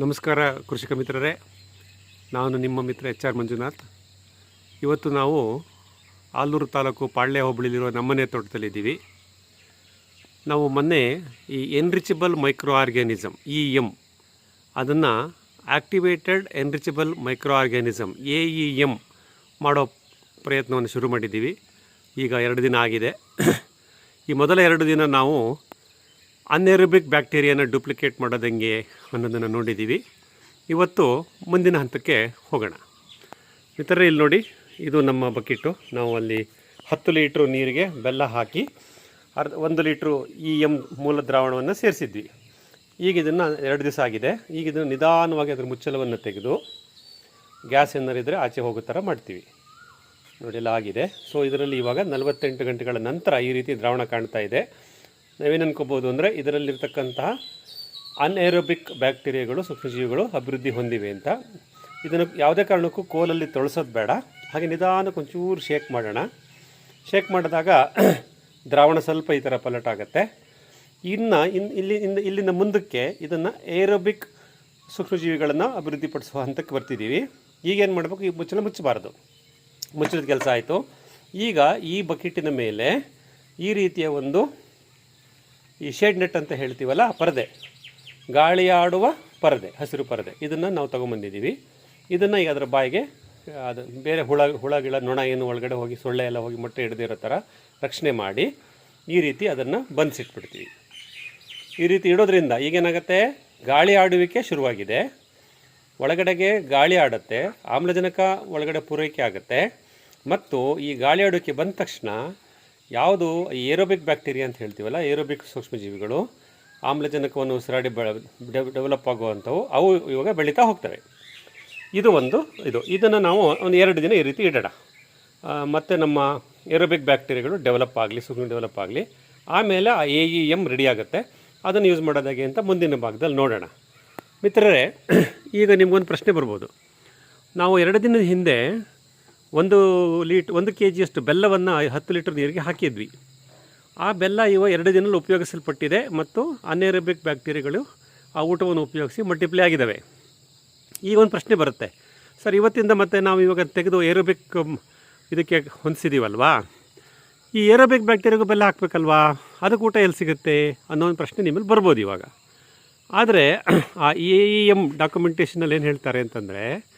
ನಮಸ್ಕಾರ, ಕೃಷಿಕ ಮಿತ್ರರೇ. ನಾನು ನಿಮ್ಮ ಮಿತ್ರ ಎಚ್ ಆರ್ ಮಂಜುನಾಥ್. ಇವತ್ತು ನಾವು ಆಲೂರು ತಾಲೂಕು ಪಾಳ್ಯ ಹೋಬಳಿಲಿರುವ ನಮ್ಮನೆ ತೋಟದಲ್ಲಿದ್ದೀವಿ. ನಾವು ಮೊನ್ನೆ ಈ enrichable micro organism E M ಅದನ್ನು activated enrichable micro organism A E M ಮಾಡೋ ಪ್ರಯತ್ನವನ್ನು ಶುರು ಮಾಡಿದ್ದೀವಿ. ಈಗ ಎರಡು ದಿನ ಆಗಿದೆ. ಈ ಮೊದಲ ಎರಡು ದಿನ ನಾವು ಅನ್ಎರೋಬಿಕ್ ಬ್ಯಾಕ್ಟೀರಿಯಾನ ಡೂಪ್ಲಿಕೇಟ್ ಮಾಡೋದು ಹೆಂಗೆ ಅನ್ನೋದನ್ನು ನೋಡಿದ್ದೀವಿ ಇವತ್ತು ಮುಂದಿನ ಹಂತಕ್ಕೆ ಹೋಗೋಣ. ಮಿತ್ರರೇ, ಇಲ್ಲಿ ನೋಡಿ, ಇದು ನಮ್ಮ ಬಕೆಟು. ನಾವು ಅಲ್ಲಿ ಹತ್ತು ಲೀಟ್ರು ನೀರಿಗೆ ಬೆಲ್ಲ ಹಾಕಿ, ಅರ್ಧ, ಒಂದು ಲೀಟ್ರು ಇ ಎಂ ಮೂಲ ದ್ರಾವಣವನ್ನು ಸೇರಿಸಿದ್ವಿ. ಈಗ ಇದನ್ನು ಎರಡು ದಿವಸ ಆಗಿದೆ. ಈಗ ಇದನ್ನು ನಿಧಾನವಾಗಿ ಅದರ ಮುಚ್ಚಲವನ್ನು ತೆಗೆದು ಗ್ಯಾಸ್ ಏನಾರಿದ್ದರೆ ಆಚೆ ಹೋಗೋ ಥರ ಮಾಡ್ತೀವಿ. ನೋಡಿ, ಎಲ್ಲ ಆಗಿದೆ. ಸೊ ಇದರಲ್ಲಿ ಇವಾಗ ನಲವತ್ತೆಂಟು ಗಂಟೆಗಳ ನಂತರ ಈ ರೀತಿ ದ್ರಾವಣ ಕಾಣ್ತಾ ಇದೆ. ನಾವೇನು ಅನ್ಕೋಬೋದು ಅಂದರೆ ಇದರಲ್ಲಿರ್ತಕ್ಕಂತಹ ಅನ್ಏರೋಬಿಕ್ ಬ್ಯಾಕ್ಟೀರಿಯಾಗಳು ಸೂಕ್ಷ್ಮಜೀವಿಗಳು ಅಭಿವೃದ್ಧಿ ಹೊಂದಿವೆ ಅಂತ. ಇದನ್ನು ಯಾವುದೇ ಕಾರಣಕ್ಕೂ ಕೋಲಲ್ಲಿ ತೊಳಸೋದು ಬೇಡ. ಹಾಗೆ ನಿಧಾನಕ್ಕೆ ಒಂಚೂರು ಶೇಕ್ ಮಾಡೋಣ. ಶೇಕ್ ಮಾಡಿದಾಗ ದ್ರಾವಣ ಸ್ವಲ್ಪ ಈ ಥರ ಪಲಟ್ ಆಗುತ್ತೆ. ಇನ್ನು ಇನ್ ಇಲ್ಲಿ ಇನ್ನು ಇಲ್ಲಿಂದ ಮುಂದಕ್ಕೆ ಇದನ್ನು ಏರೋಬಿಕ್ ಸೂಕ್ಷ್ಮಜೀವಿಗಳನ್ನು ಅಭಿವೃದ್ಧಿಪಡಿಸುವ ಹಂತಕ್ಕೆ ಬರ್ತಿದ್ದೀವಿ ಈಗೇನು ಮಾಡಬೇಕು? ಈ ಮುಚ್ಚಲು ಮುಚ್ಚಬಾರ್ದು. ಮುಚ್ಚಿದ ಕೆಲಸ ಆಯಿತು. ಈಗ ಈ ಬಕೆಟಿನ ಮೇಲೆ ಈ ರೀತಿಯ ಒಂದು ಈ ಶೇಡ್ ನೆಟ್ ಅಂತ ಹೇಳ್ತೀವಲ್ಲ ಪರದೆ. ಗಾಳಿ ಆಡುವ ಪರದೆ, ಹಸಿರು ಪರದೆ. ಇದನ್ನು ನಾವು ತೊಗೊಂಬಂದಿದ್ದೀವಿ. ಇದನ್ನು ಈಗ ಅದರ ಬಾಯಿಗೆ, ಅದು ಬೇರೆ ಹುಳ ಹುಳ, ಗಿಳ, ನೊಣ ಏನು ಒಳಗಡೆ ಹೋಗಿ ಸೊಳ್ಳೆ ಎಲ್ಲ ಹೋಗಿ ಮೊಟ್ಟೆ ಹಿಡ್ದಿರೋ ಥರ ರಕ್ಷಣೆ ಮಾಡಿ ಈ ರೀತಿ ಅದನ್ನು ಬಂಧಿಸಿಟ್ಬಿಡ್ತೀವಿ ಈ ರೀತಿ ಇಡೋದ್ರಿಂದ ಈಗೇನಾಗುತ್ತೆ? ಗಾಳಿ ಆಡುವಿಕೆ ಶುರುವಾಗಿದೆ. ಒಳಗಡೆಗೆ ಗಾಳಿ ಆಡುತ್ತೆ, ಆಮ್ಲಜನಕ ಒಳಗಡೆ ಪೂರೈಕೆ ಆಗುತ್ತೆ. ಮತ್ತು ಈ ಗಾಳಿ ಆಡೋಕೆ ಬಂದ ತಕ್ಷಣ ಯಾವುದು ಏರೋಬಿಕ್ ಬ್ಯಾಕ್ಟೀರಿಯಾ ಅಂತ ಹೇಳ್ತೀವಲ್ಲ, ಏರೋಬಿಕ್ ಸೂಕ್ಷ್ಮಜೀವಿಗಳು ಆಮ್ಲಜನಕವನ್ನು ಉಸಿರಾಡಿ ಬೆಳೆ ಡೆವಲಪ್ ಆಗುವಂಥವು, ಅವು ಇವಾಗ ಬೆಳೀತಾ ಹೋಗ್ತವೆ. ಇದು ಒಂದು ಇದು. ಇದನ್ನು ನಾವು ಒಂದು ಎರಡು ದಿನ ಈ ರೀತಿ ಇಡೋಣ. ಮತ್ತು ನಮ್ಮ ಏರೋಬಿಕ್ ಬ್ಯಾಕ್ಟೀರಿಯಾಗಳು ಡೆವಲಪ್ ಆಗಲಿ, ಸೂಕ್ಷ್ಮ ಡೆವಲಪ್ ಆಗಲಿ, ಆಮೇಲೆ ಆ ಎ ಇ ಎಂ ರೆಡಿ ಆಗುತ್ತೆ. ಅದನ್ನು ಯೂಸ್ ಮಾಡೋದಾಗೆ ಅಂತ ಮುಂದಿನ ಭಾಗದಲ್ಲಿ ನೋಡೋಣ. ಮಿತ್ರರೇ, ಈಗ ನಿಮಗೊಂದು ಪ್ರಶ್ನೆ ಬರ್ಬೋದು. ನಾವು ಎರಡು ದಿನದ ಹಿಂದೆ ಒಂದು ಲೀಟ್ ಒಂದು ಕೆ ಜಿಯಷ್ಟು ಬೆಲ್ಲವನ್ನು ಹತ್ತು ಲೀಟರ್ ನೀರಿಗೆ ಹಾಕಿದ್ವಿ. ಆ ಬೆಲ್ಲ ಇವ ಎರಡು ದಿನದಲ್ಲಿ ಉಪಯೋಗಿಸಲ್ಪಟ್ಟಿದೆ ಮತ್ತು ಅನೇರೋಬಿಕ್ ಬ್ಯಾಕ್ಟೀರಿಯಾಗಳು ಆ ಊಟವನ್ನು ಉಪಯೋಗಿಸಿ ಮಲ್ಟಿಪ್ಲೈ ಆಗಿದ್ದಾವೆ. ಈಗ ಒಂದು ಪ್ರಶ್ನೆ ಬರುತ್ತೆ. ಸರ್, ಇವತ್ತಿಂದ ಮತ್ತೆ ನಾವು ಇವಾಗ ತೆಗೆದು ಏರೋಬಿಕ್ ಇದಕ್ಕೆ ಹೊಂದಿಸಿದ್ದೀವಲ್ವಾ ಈ ಏರೋಬಿಕ್ ಬ್ಯಾಕ್ಟೀರಿಯಾಗೂ ಬೆಲ್ಲ ಹಾಕಬೇಕಲ್ವಾ? ಅದಕ್ಕೆ ಊಟ ಎಲ್ಲಿ ಸಿಗುತ್ತೆ ಅನ್ನೋ ಒಂದು ಪ್ರಶ್ನೆ ನಿಮ್ಮಲ್ಲಿ ಬರ್ಬೋದು ಇವಾಗ. ಆದರೆ, ಆ ಇ ಎಂ ಡಾಕ್ಯುಮೆಂಟೇಷನಲ್ಲಿ ಏನು ಹೇಳ್ತಾರೆ ಅಂತಂದರೆ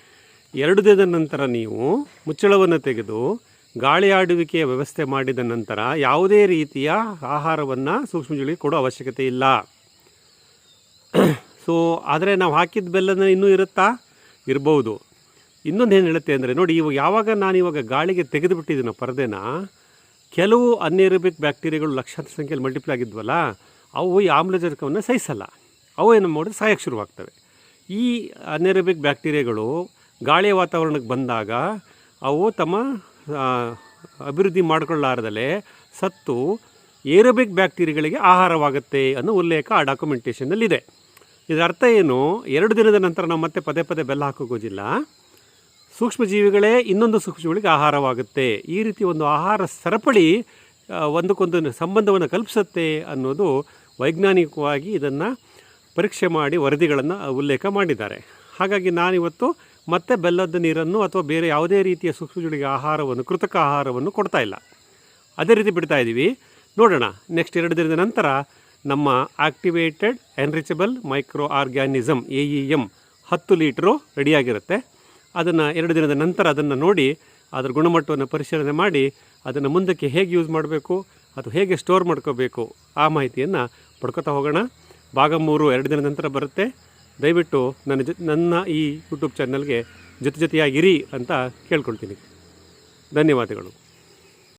ಎರಡು ದಿನದ ನಂತರ ನೀವು ಮುಚ್ಚಳವನ್ನು ತೆಗೆದು ಗಾಳಿ ಆಡುವಿಕೆಯ ವ್ಯವಸ್ಥೆ ಮಾಡಿದ ನಂತರ ಯಾವುದೇ ರೀತಿಯ ಆಹಾರವನ್ನು ಸೂಕ್ಷ್ಮಜೀವಿಗೆ ಕೊಡೋ ಅವಶ್ಯಕತೆ ಇಲ್ಲ. ಸೊ ಆದರೆ ನಾವು ಹಾಕಿದ ಬೆಲ್ಲನ ಇನ್ನೂ ಇರುತ್ತಾ? ಇರ್ಬೋದು. ಇನ್ನೊಂದು ಏನು ಹೇಳುತ್ತೆ ಅಂದರೆ ನೋಡಿ, ಇವಾಗ ಯಾವಾಗ ನಾನು ಇವಾಗ ಗಾಳಿಗೆ ತೆಗೆದುಬಿಟ್ಟಿದ್ದೀನೋ ಪರದೆನ, ಕೆಲವು ಅನ್ಏರೋಬಿಕ್ ಬ್ಯಾಕ್ಟೀರಿಯಾಗಳು ಲಕ್ಷಾಂತರ ಸಂಖ್ಯೆಯಲ್ಲಿ ಮಲ್ಟಿಪ್ಲೈ ಆಗಿದ್ವಲ್ಲ, ಅವು ಈ ಆಮ್ಲಜನಕವನ್ನು ಸಹಿಸಲ್ಲ. ಅವು ಏನು ಮಾಡೋದು ಸಾಯಕ್ಕೆ ಶುರುವಾಗ್ತವೆ. ಈ ಅನ್ಏರೋಬಿಕ್ ಬ್ಯಾಕ್ಟೀರಿಯಾಗಳು ಗಾಳಿಯ ವಾತಾವರಣಕ್ಕೆ ಬಂದಾಗ ಅವು ತಮ್ಮ ಅಭಿವೃದ್ಧಿ ಮಾಡಿಕೊಳ್ಳಾರದಲ್ಲೇ ಸತ್ತು ಏರೋಬಿಕ್ ಬ್ಯಾಕ್ಟೀರಿಯಾಗಳಿಗೆ ಆಹಾರವಾಗುತ್ತೆ ಅನ್ನೋ ಉಲ್ಲೇಖ ಆ ಡಾಕ್ಯುಮೆಂಟೇಷನ್ನಲ್ಲಿದೆ. ಇದರ ಅರ್ಥ ಏನು? ಎರಡು ದಿನದ ನಂತರ ನಾವು ಮತ್ತೆ ಪದೇ ಪದೇ ಬೆಲ್ಲ ಹಾಕೋಗೋದಿಲ್ಲ. ಸೂಕ್ಷ್ಮಜೀವಿಗಳೇ ಇನ್ನೊಂದು ಸೂಕ್ಷ್ಮಜೀವಿಗಳಿಗೆ ಆಹಾರವಾಗುತ್ತೆ. ಈ ರೀತಿ ಒಂದು ಆಹಾರ ಸರಪಳಿ ಒಂದಕ್ಕೊಂದು ಸಂಬಂಧವನ್ನು ಕಲ್ಪಿಸುತ್ತೆ ಅನ್ನೋದು ವೈಜ್ಞಾನಿಕವಾಗಿ ಇದನ್ನು ಪರೀಕ್ಷೆ ಮಾಡಿ ವರದಿಗಳನ್ನು ಉಲ್ಲೇಖ ಮಾಡಿದ್ದಾರೆ. ಹಾಗಾಗಿ ನಾನಿವತ್ತು ಮತ್ತೆ ಬೆಲ್ಲದ ನೀರನ್ನು ಅಥವಾ ಬೇರೆ ಯಾವುದೇ ರೀತಿಯ ಸೂಕ್ಷ್ಮಜೀವಿಗಳಿಗೆ ಆಹಾರವನ್ನು, ಕೃತಕ ಆಹಾರವನ್ನು ಕೊಡ್ತಾ ಇಲ್ಲ. ಅದೇ ರೀತಿ ಬಿಡ್ತಾ ಇದ್ದೀವಿ ನೋಡೋಣ ನೆಕ್ಸ್ಟ್ ಎರಡು ದಿನದ ನಂತರ ನಮ್ಮ activated enrichable micro organism A E M ಹತ್ತು ಲೀಟ್ರು ರೆಡಿಯಾಗಿರುತ್ತೆ. ಅದನ್ನು ಎರಡು ದಿನದ ನಂತರ ಅದನ್ನು ನೋಡಿ, ಅದರ ಗುಣಮಟ್ಟವನ್ನು ಪರಿಶೀಲನೆ ಮಾಡಿ, ಅದನ್ನು ಮುಂದಕ್ಕೆ ಹೇಗೆ ಯೂಸ್ ಮಾಡಬೇಕು ಅಥವಾ ಹೇಗೆ ಸ್ಟೋರ್ ಮಾಡ್ಕೋಬೇಕು, ಆ ಮಾಹಿತಿಯನ್ನು ಪಡ್ಕೋತಾ ಹೋಗೋಣ. ಭಾಗ ಮೂರು ಎರಡು ದಿನದ ನಂತರ ಬರುತ್ತೆ. ದಯವಿಟ್ಟು ನನ್ನ ಜೊ ನನ್ನ ಈ ಯೂಟ್ಯೂಬ್ ಚಾನಲ್ಗೆ ಜೊತೆ ಜೊತೆಯಾಗಿರಿ ಅಂತ ಕೇಳ್ಕೊಳ್ತೀನಿ. ಧನ್ಯವಾದಗಳು.